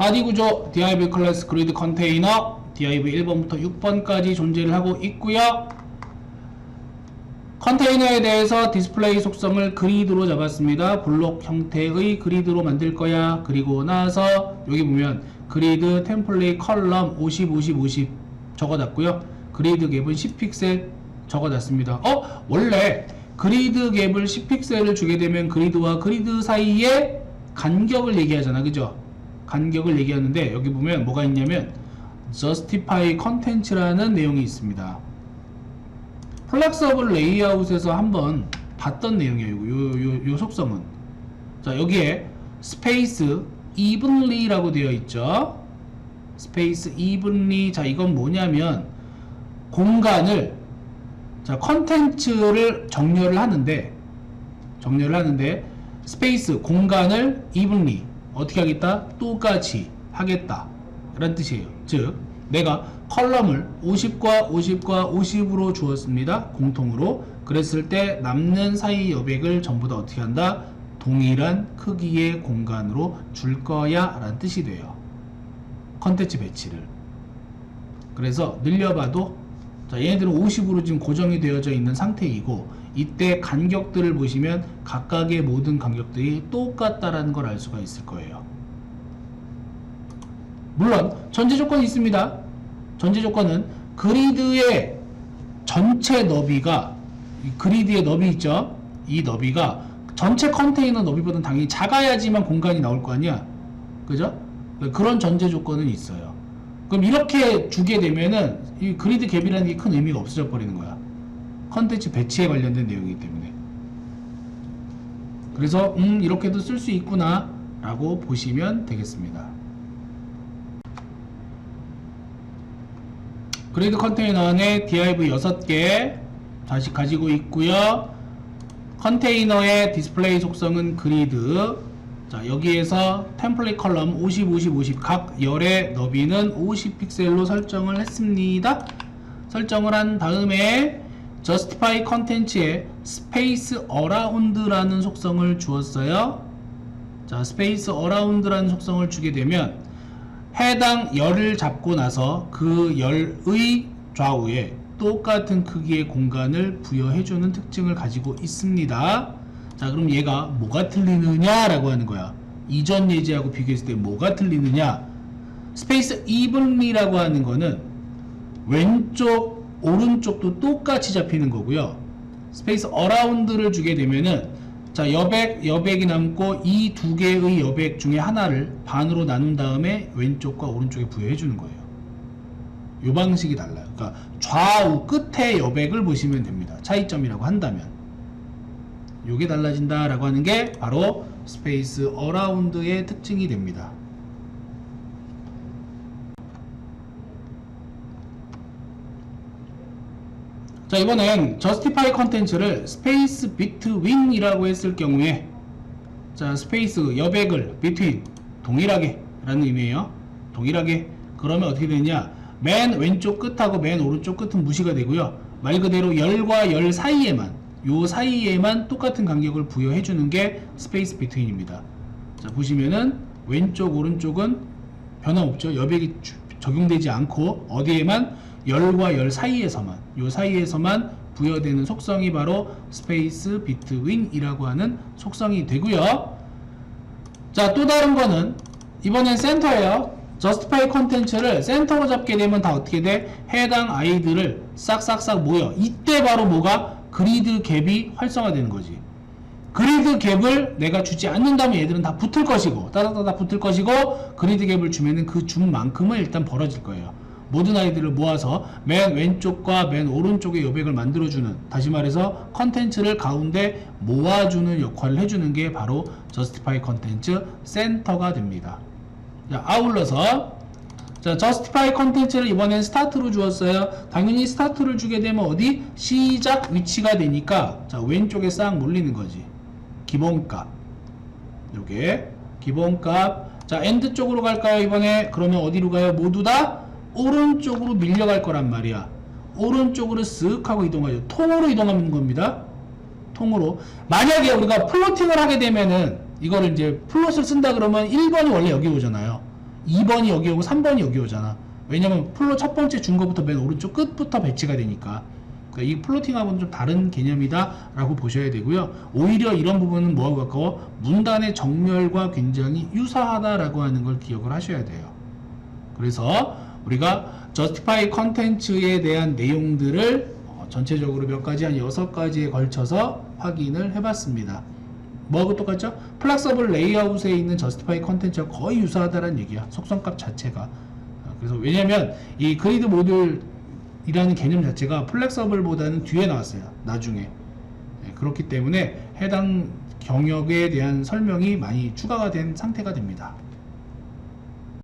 바디 구조 div 클래스 그리드 컨테이너 div 1번부터 6번까지 존재를 하고 있고요. 컨테이너에 대해서 디스플레이 속성을 그리드로 잡았습니다. 블록 형태의 그리드로 만들 거야. 그리고 나서 여기 보면 그리드 템플릿 컬럼 50 50 50 적어놨고요. 그리드 갭은 10픽셀 적어놨습니다. 어? 원래 그리드 갭을 10픽셀을 주게 되면 그리드와 그리드 사이에 간격을 얘기하잖아. 그죠? 간격을 얘기하는데 여기 보면 뭐가 있냐면 justify content라는 내용이 있습니다. 플렉서블 레이아웃에서 한번 봤던 내용이에요. 요, 요, 요 속성은. 자, 여기에 스페이스 evenly라고 되어 있죠. 스페이스 evenly. 자, 이건 뭐냐면 공간을 자, 컨텐츠를 정렬을 하는데 정렬을 하는데 스페이스 공간을 evenly 어떻게 하겠다? 똑같이 하겠다. 라는 뜻이에요. 즉, 내가 컬럼을 50과 50과 50으로 주었습니다. 공통으로. 그랬을 때 남는 사이 여백을 전부 다 어떻게 한다? 동일한 크기의 공간으로 줄 거야. 라는 뜻이 돼요. 컨텐츠 배치를. 그래서 늘려봐도 자, 얘네들은 50으로 지금 고정이 되어져 있는 상태이고 이때 간격들을 보시면 각각의 모든 간격들이 똑같다라는 걸 알 수가 있을 거예요. 물론 전제 조건이 있습니다. 전제 조건은 그리드의 전체 너비가 이 그리드의 너비 있죠? 이 너비가 전체 컨테이너 너비보다는 당연히 작아야지만 공간이 나올 거 아니야. 그죠? 그런 전제 조건은 있어요. 그럼 이렇게 주게 되면은 이 그리드 갭이라는 게 큰 의미가 없어져 버리는 거야. 컨텐츠 배치에 관련된 내용이기 때문에. 그래서 음 이렇게도 쓸 수 있구나 라고 보시면 되겠습니다. 그리드 컨테이너 안에 div 6개 다시 가지고 있고요. 컨테이너의 디스플레이 속성은 그리드. 자, 여기에서 템플릿 컬럼 50, 50, 50 각 열의 너비는 50픽셀로 설정을 했습니다. 설정을 한 다음에 justify 컨텐츠에 space around라는 속성을 주었어요. 자, space around라는 속성을 주게 되면 해당 열을 잡고 나서 그 열의 좌우에 똑같은 크기의 공간을 부여해주는 특징을 가지고 있습니다. 자, 그럼 얘가 뭐가 틀리느냐라고 하는 거야. 이전 예제하고 비교했을 때 뭐가 틀리느냐? 스페이스 evenly라고 하는 거는 왼쪽, 오른쪽도 똑같이 잡히는 거고요. 스페이스 around를 주게 되면은 자, 여백, 여백이 남고 이 두 개의 여백 중에 하나를 반으로 나눈 다음에 왼쪽과 오른쪽에 부여해 주는 거예요. 요 방식이 달라요. 그러니까 좌우 끝에 여백을 보시면 됩니다. 차이점이라고 한다면. 요게 달라진다라고 하는 게 바로 스페이스 어라운드의 특징이 됩니다. 자 이번엔 justify 컨텐츠를 스페이스 between이라고 했을 경우에 자 스페이스 여백을 between 동일하게 라는 의미예요. 동일하게. 그러면 어떻게 되냐? 맨 왼쪽 끝하고 맨 오른쪽 끝은 무시가 되고요. 말 그대로 열과 열 사이에만 요 사이에만 똑같은 간격을 부여해 주는 게 스페이스 between입니다. 자 보시면은 왼쪽 오른쪽은 변함없죠. 여백이 주- 적용되지 않고 어디에만 열과 열 사이에서만 요 사이에서만 부여되는 속성이 바로 스페이스 비트윈이라고 하는 속성이 되고요. 자, 또 다른 거는 이번엔 센터예요. 저스티파이 컨텐츠를 센터로 잡게 되면 다 어떻게 돼? 해당 아이들을 싹싹싹 모여. 이때 바로 뭐가 그리드 갭이 활성화되는 거지. 그리드 갭을 내가 주지 않는다면 얘들은 다 붙을 것이고 따다다다 붙을 것이고 그리드 갭을 주면은 그준 만큼은 일단 벌어질 거예요. 모든 아이들을 모아서 맨 왼쪽과 맨 오른쪽의 여백을 만들어주는 다시 말해서 컨텐츠를 가운데 모아주는 역할을 해주는 게 바로 저스티파이 컨텐츠 센터가 됩니다. 자, 아울러서 자, 저스티파이 컨텐츠를 이번엔 스타트로 주었어요. 당연히 스타트를 주게 되면 어디? 시작 위치가 되니까 자, 왼쪽에 싹 몰리는 거지. 기본값. 요게 기본값. 자, 엔드 쪽으로 갈까요, 이번에? 그러면 어디로 가요? 모두 다 오른쪽으로 밀려갈 거란 말이야. 오른쪽으로 쓱 하고 이동하죠. 통으로 이동하는 겁니다. 통으로. 만약에 우리가 플로팅을 하게 되면은 이거를 이제 플롯을 쓴다 그러면 1번이 원래 여기 오잖아요. 2번이 여기 오고 3번이 여기 오잖아. 왜냐면 플로 첫 번째 준 거부터 맨 오른쪽 끝부터 배치가 되니까. 그러니까 이 플로팅하고는 좀 다른 개념이다라고 보셔야 되고요. 오히려 이런 부분은 뭐하고 가까워? 문단의 정렬과 굉장히 유사하다라고 하는 걸 기억을 하셔야 돼요. 그래서 우리가 justify 컨텐츠에 대한 내용들을 어, 전체적으로 몇 가지 한 여섯 가지에 걸쳐서 확인을 해봤습니다. 뭐하고 똑같죠? 플렉서블 레이아웃에 있는 justify 컨텐츠와 거의 유사하다는 얘기야. 속성값 자체가. 어, 그래서 왜냐면 이 그리드 모듈이라는 개념 자체가 플렉서블보다는 뒤에 나왔어요. 나중에. 네, 그렇기 때문에 해당 경역에 대한 설명이 많이 추가가 된 상태가 됩니다.